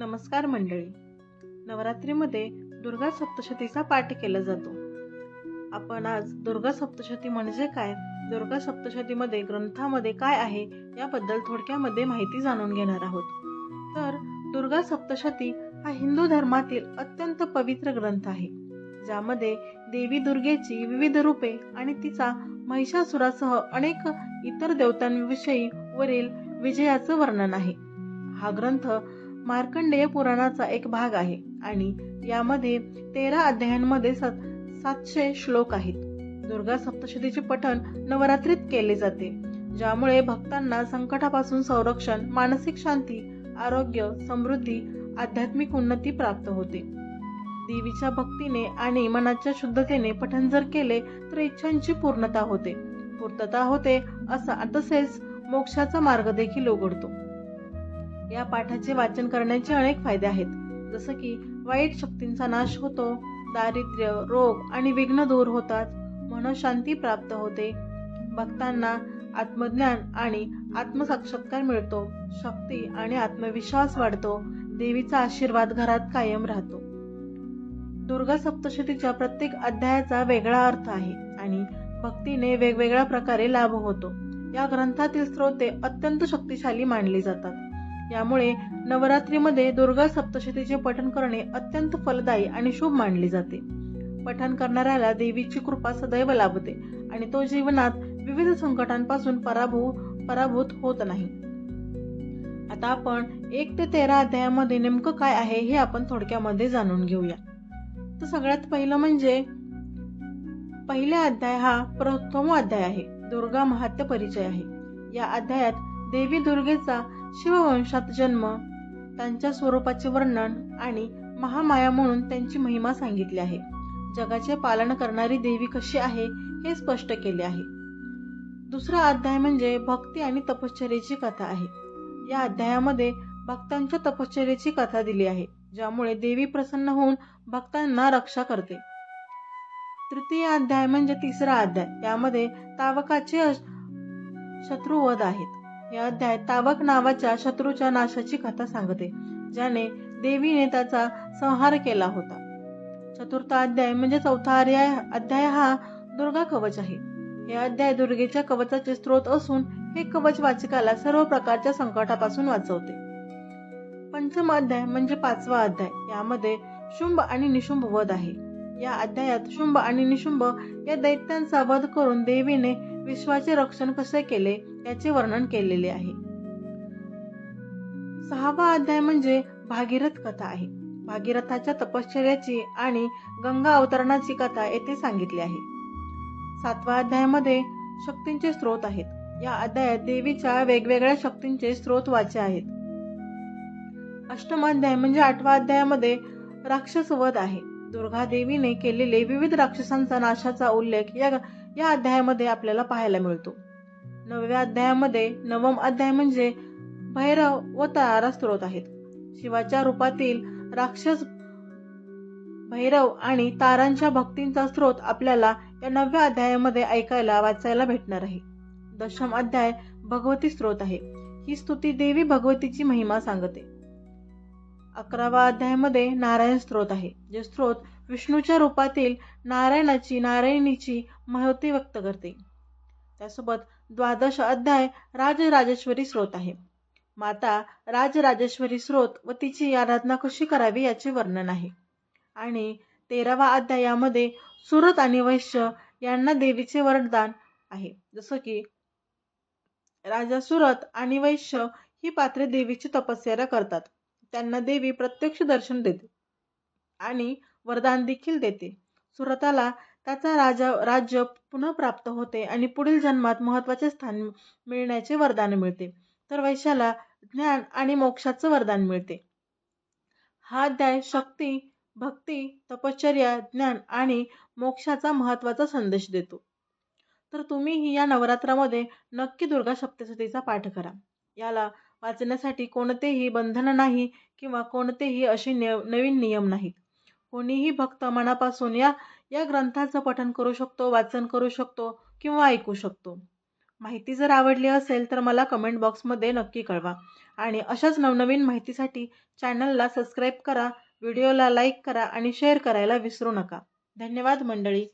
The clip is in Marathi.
नमस्कार मंडळी. नवरात्रीमध्ये दुर्गा सप्तशतीचा पाठ केला जातो. आपण आज दुर्गा सप्तशती म्हणजे काय? दुर्गा सप्तशतीमध्ये ग्रंथामध्ये काय आहे याबद्दल थोडक्यामध्ये माहिती जाणून घेणार आहोत. तर दुर्गा सप्तशती हा हिंदू धर्मातील अत्यंत पवित्र ग्रंथ आहे ज्यामध्ये देवी दुर्गेची विविध रूपे आणि तिचा महिषासुरासह अनेक इतर देवतांविषयी वरील विजयाचं वर्णन आहे. हा ग्रंथ मार्कंडेय पुराणाचा एक भाग आहे आणि यामध्ये तेरा अध्यायांमध्ये सात सातशे श्लोक आहेत. दुर्गा सप्तशतीचे पठण नवरात्रीत केले जाते ज्यामुळे भक्तांना संकटापासून संरक्षण मानसिक शांती आरोग्य समृद्धी आध्यात्मिक उन्नती प्राप्त होते. देवीच्या भक्तीने आणि मनाच्या शुद्धतेने पठण जर केले तर इच्छांची पूर्णता होते. पूर्तता होते असा तसेच मोक्षाचा मार्ग देखील उघडतो. या पाठाचे वाचन करण्याचे अनेक फायदे आहेत. जसं की वाईट शक्तींचा नाश होतो दारिद्र्य रोग आणि विघ्न दूर होतात. मनशांती प्राप्त होते. भक्तांना आत्मज्ञान आणि आत्मसाक्षात्कार मिळतो. शक्ती आणि आत्मविश्वास वाढतो. देवीचा आशीर्वाद घरात कायम राहतो. दुर्गा सप्तशतीच्या प्रत्येक अध्यायाचा वेगळा अर्थ आहे आणि भक्तीने वेगवेगळ्या प्रकारे लाभ होतो. या ग्रंथातील स्रोते अत्यंत शक्तिशाली मानली जातात. यामुळे नवरात्रीमध्ये दुर्गा सप्तशतीचे पठण करणे अत्यंत फलदायी आणि शुभ मानले जाते. पठण करणाऱ्याला देवीची कृपा सदैव लाभते आणि तो जीवनात विविध संकटांपासून पराभू पराभूत होत नाही. आता आपण एक ते तेरा अध्यायामध्ये नेमकं काय आहे हे आपण थोडक्यामध्ये जाणून घेऊया. तर सगळ्यात पहिलं म्हणजे पहिला अध्याय हा प्रथम अध्याय आहे. दुर्गा महात्य परिचय आहे. या अध्यायात देवी दुर्गेचा शिववंशात जन्म त्यांच्या स्वरूपाचे वर्णन आणि महामाया म्हणून त्यांची महिमा सांगितली आहे. जगाचे पालन करणारी देवी कशी आहे हे स्पष्ट केले आहे. दुसरा अध्याय म्हणजे भक्ती आणि तपश्चर्याची कथा आहे. या अध्यायामध्ये भक्तांच्या तपश्चर्याची कथा दिली आहे ज्यामुळे देवी प्रसन्न होऊन भक्तांना रक्षा करते. तृतीय अध्याय म्हणजे तिसरा अध्याय यामध्ये तावकाचे शत्रुवध आहेत. हे अध्याय तावक नावाच्या शत्रूच्या नाशाची कथा सांगते ज्याने देवीने त्याचा संहार केला होता. चतुर्थ अध्याय म्हणजे चौथा अध्याय अध्याय हा दुर्गा कवच आहे. हे अध्याय दुर्गेच्या कवचाचे स्रोत असून हे कवच वाचकाला सर्व प्रकारच्या संकटापासून वाचवते. पंचम अध्याय म्हणजे पाचवा अध्याय यामध्ये शुंभ आणि निशुंभ वध आहे. या अध्यायात शुंभ आणि निशुंभ या दैत्यांचा वध करून देवीने विश्वाचे रक्षण कसे केले? याचे वर्णन केलेले आहे. सहावा अध्याय म्हणजे भागीरथ कथा आहे. भागीरथाच्या तपश्चर्याची आणि गंगा अवतरणाची कथा येथे सांगितली आहे. सातवा अध्यायामध्ये शक्तींचे स्रोत आहेत. या अध्यायात देवीच्या वेगवेगळ्या शक्तींचे स्रोत वाचे आहेत. अष्टम अध्याय म्हणजे आठवा अध्यायामध्ये राक्षस वध आहे. दुर्गा देवीने केलेले विविध राक्षसांचा नाशाचा उल्लेख या या अध्यायामध्ये आपल्याला पाहायला मिळतो. नवव्या अध्यायामध्ये नवम अध्याय म्हणजे भैरव व तारा स्त्रोत आहेत. शिवाच्या रूपातील राक्षस भैरव आणि तारांच्या भक्तींचा स्रोत आपल्याला या नवव्या अध्यायामध्ये ऐकायला वाचायला भेटणार आहे. दशम अध्याय भगवती स्त्रोत आहे. ही स्तुती देवी भगवतीची महिमा सांगते. अकरावा अध्यायामध्ये नारायण स्त्रोत आहे जे स्त्रोत विष्णूच्या रूपातील नारायणाची नारायणीची महती व्यक्त करते. त्यासोबत द्वादश अध्याय राजराजेश्वरी स्रोत आहे. माता राजराजेश्वरी स्रोत व तिची आराधना कशी करावी याचे वर्णन आहे. आणि तेरावा अध्यायामध्ये सुरत आणि वैश्य यांना देवीचे वरदान आहे. जसं की राजा सुरत आणि वैश्य ही पात्रे देवीची तपस्या करतात. त्यांना देवी प्रत्यक्ष दर्शन देते आणि वरदान देखील देते. सुरताला त्याचा राजा राज्य पुन्हा प्राप्त होते आणि पुढील जन्मात महत्त्वाचे स्थान मिळण्याचे वरदान मिळते. तर वैशाला ज्ञान आणि मोक्षाचं वरदान मिळते. हा अध्याय शक्ती भक्ती तपश्चर्या ज्ञान आणि मोक्षाचा महत्त्वाचा संदेश देतो. तर तुम्हीही या नवरात्रामध्ये नक्की दुर्गा सप्तशतीचा पाठ करा. याला वाचण्यासाठी कोणतेही बंधन नाही किंवा कोणतेही असे नवीन नियम नाहीत. कोणीही भक्त मनापासून या या ग्रंथाचं पठन करू शकतो वाचन करू शकतो किंवा ऐकू शकतो. माहिती जर आवडली असेल तर मला कमेंट बॉक्समध्ये नक्की कळवा. आणि अशाच नवनवीन माहितीसाठी चॅनलला सबस्क्राईब करा व्हिडिओला लाईक करा आणि शेअर करायला विसरू नका. धन्यवाद मंडळी.